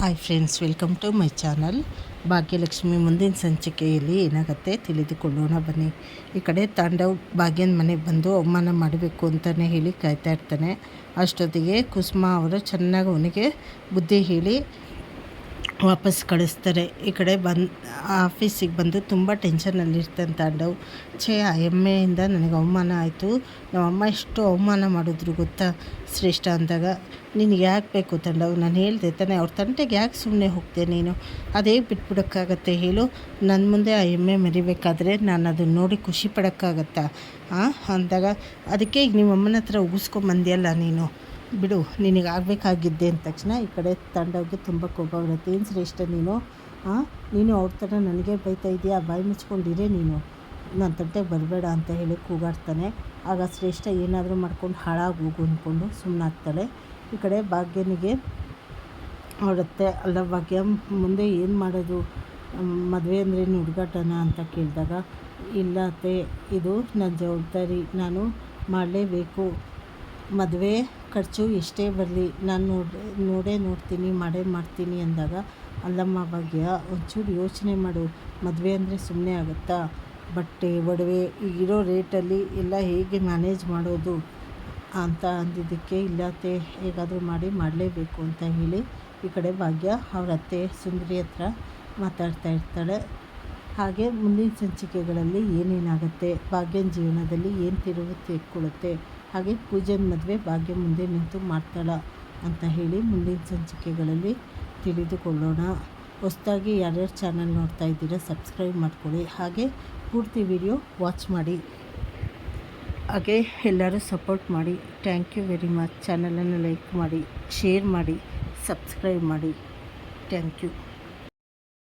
Hi friends welcome to my channel Bhagyalakshmi ಮುಂದಿನ ಸಂಚಿಕೆಯಲ್ಲಿ ಏನಾಗುತ್ತೆ ತಿಳಿದುಕೊಳ್ಳೋಣ ಬನ್ನಿ. ಈ ಕಡೆ ತಾಂಡವ್ ಭಾಗ್ಯನ ಮನೆಗೆ ಬಂದು ಅವಮಾನ ಮಾಡಬೇಕು ಅಂತಲೇ ಹೇಳಿ ಕಾಯ್ತಾ ಇರ್ತಾನೆ. ಅಷ್ಟೊತ್ತಿಗೆ ಕುಸುಮ ಅವರು ಚೆನ್ನಾಗಿ ಅವನಿಗೆ ಬುದ್ಧಿ ಹೇಳಿ ವಾಪಸ್ ಕಳಿಸ್ತಾರೆ. ಈ ಕಡೆ ಬಂದು, ಆಫೀಸಿಗೆ ಬಂದು ತುಂಬ ಟೆನ್ಷನಲ್ಲಿರ್ತಂತ ತಾಂಡವ್ ಛೇ, ಆ ಹೆಮ್ಮೆಯಿಂದ ನನಗೆ ಅವಮಾನ ಆಯಿತು. ನಮ್ಮಮ್ಮ ಎಷ್ಟು ಅವಮಾನ ಮಾಡಿದ್ರು ಗೊತ್ತಾ? ಶ್ರೇಷ್ಠ ಅಂದಾಗ, ನಿನಗೆ ಯಾಕೆ ಬೇಕು ತಂಡವ್? ನಾನು ಹೇಳಿದೆ ತಾನೆ, ಅವ್ರ ತಂಟೆಗೆ ಯಾಕೆ ಸುಮ್ಮನೆ ಹೋಗ್ತೆ ನೀನು? ಅದೇ ಬಿಟ್ಬಿಡೋಕ್ಕಾಗತ್ತೆ ಹೇಳು. ನನ್ನ ಮುಂದೆ ಆ ಎಮ್ಮೆ ಮರಿಬೇಕಾದ್ರೆ ನಾನು ಅದನ್ನು ನೋಡಿ ಖುಷಿ ಪಡೋಕ್ಕಾಗತ್ತಾ? ಅಂದಾಗ, ಅದಕ್ಕೆ ಈಗ ನಿಮ್ಮ ಅಮ್ಮನ ಹತ್ರ ಉಗಿಸ್ಕೊಂಬಂದಿಯಲ್ಲ ನೀನು? ಬಿಡು, ನಿನಗೆ ಆಗಬೇಕಾಗಿದ್ದೆ ಅಂದ ತಕ್ಷಣ ಈ ಕಡೆ ತಂಡವ್ಗೆ ತುಂಬ ಕೋಪ ಬರುತ್ತೆ. ಏನು ಶ್ರೇಷ್ಠ ನೀನು? ಹಾಂ ನೀನು ಅವ್ರ ಥರ ನನಗೆ ಬೈತಾ ಇದೆಯಾ? ಬಾಯಿ ಮುಚ್ಕೊಂಡಿರೇ ನೀನು? ನನ್ನ ತಂಟೆಗೆ ಬರಬೇಡ ಅಂತ ಹೇಳಿ ಕೂಗಾಡ್ತಾನೆ. ಆಗ ಶ್ರೇಷ್ಠ ಏನಾದರೂ ಮಾಡ್ಕೊಂಡು ಹಾಳಾಗಿ ಹೋಗು ಅಂದ್ಕೊಂಡು ಸುಮ್ಮನಾಗ್ತಾಳೆ ಈ ಕಡೆ ಭಾಗ್ಯನಿಗೆ ಅವಳತ್ತೆ ಅಲ್ಲ ಭಾಗ್ಯ, ಮುಂದೆ ಏನು ಮಾಡೋದು? ಮದುವೆ ಅಂದರೆ ಹುಡುಗಾಟನ ಅಂತ ಕೇಳಿದಾಗ, ಇಲ್ಲ ಅತ್ತೆ, ಇದು ನನ್ನ ಜವಾಬ್ದಾರಿ, ನಾನು ಮಾಡಲೇಬೇಕು. ಮದುವೆ ಖರ್ಚು ಎಷ್ಟೇ ಬರಲಿ, ನಾನು ನೋಡಿ ನೋಡೇ ನೋಡ್ತೀನಿ, ಮಾಡೇ ಮಾಡ್ತೀನಿ ಅಂದಾಗ, ಅಲ್ಲಮ್ಮ ಭಾಗ್ಯ ಒಂಚೂರು ಯೋಚನೆ ಮಾಡು, ಮದುವೆ ಅಂದರೆ ಸುಮ್ಮನೆ ಆಗುತ್ತಾ? ಬಟ್ಟೆ, ಒಡವೆ ಈಗಿರೋ ರೇಟಲ್ಲಿ ಎಲ್ಲ ಹೇಗೆ ಮ್ಯಾನೇಜ್ ಮಾಡೋದು? ಅಂತ ಅಂದಿದ್ದಕ್ಕೆ ಇಲ್ಲತ್ತೆ ಹೇಗಾದರೂ ಮಾಡಿ ಮಾಡಲೇಬೇಕು ಅಂತ ಹೇಳಿ ಈ ಕಡೆ ಭಾಗ್ಯ ಅವ್ರ ಅತ್ತೆ ಸುಂದರಿ ಹತ್ರ ಮಾತಾಡ್ತಾ ಇರ್ತಾಳೆ. ಹಾಗೆ ಮುಂದಿನ ಸಂಚಿಕೆಗಳಲ್ಲಿ ಏನೇನಾಗುತ್ತೆ, ಭಾಗ್ಯನ ಜೀವನದಲ್ಲಿ ಏನು ತಿರುವು ತೆಕ್ಕೊಳ್ಳುತ್ತೆ ಹಾಗೆ ಪೂಜೆನ ಮದುವೆ ಭಾಗ್ಯ ಮುಂದೆ ನಿಂತು ಮಾಡ್ತಾಳ ಅಂತ ಹೇಳಿ ಮುಂದಿನ ಸಂಚಿಕೆಗಳಲ್ಲಿ ತಿಳಿದುಕೊಳ್ಳೋಣ. ಹೊಸ್ದಾಗಿ ಯಾರ್ಯಾರು ಚಾನಲ್ ನೋಡ್ತಾ ಇದ್ದೀರಾ, ಸಬ್ಸ್ಕ್ರೈಬ್ ಮಾಡ್ಕೊಳ್ಳಿ. ಹಾಗೆ ಪೂರ್ತಿ ವಿಡಿಯೋ ವಾಚ್ ಮಾಡಿ. ಹಾಗೆ ಎಲ್ಲರೂ ಸಪೋರ್ಟ್ ಮಾಡಿ. Thank you very much. ಚಾನಲನ್ನು ಲೈಕ್ ಮಾಡಿ, ಶೇರ್ ಮಾಡಿ, ಸಬ್ಸ್ಕ್ರೈಬ್ ಮಾಡಿ. Thank you.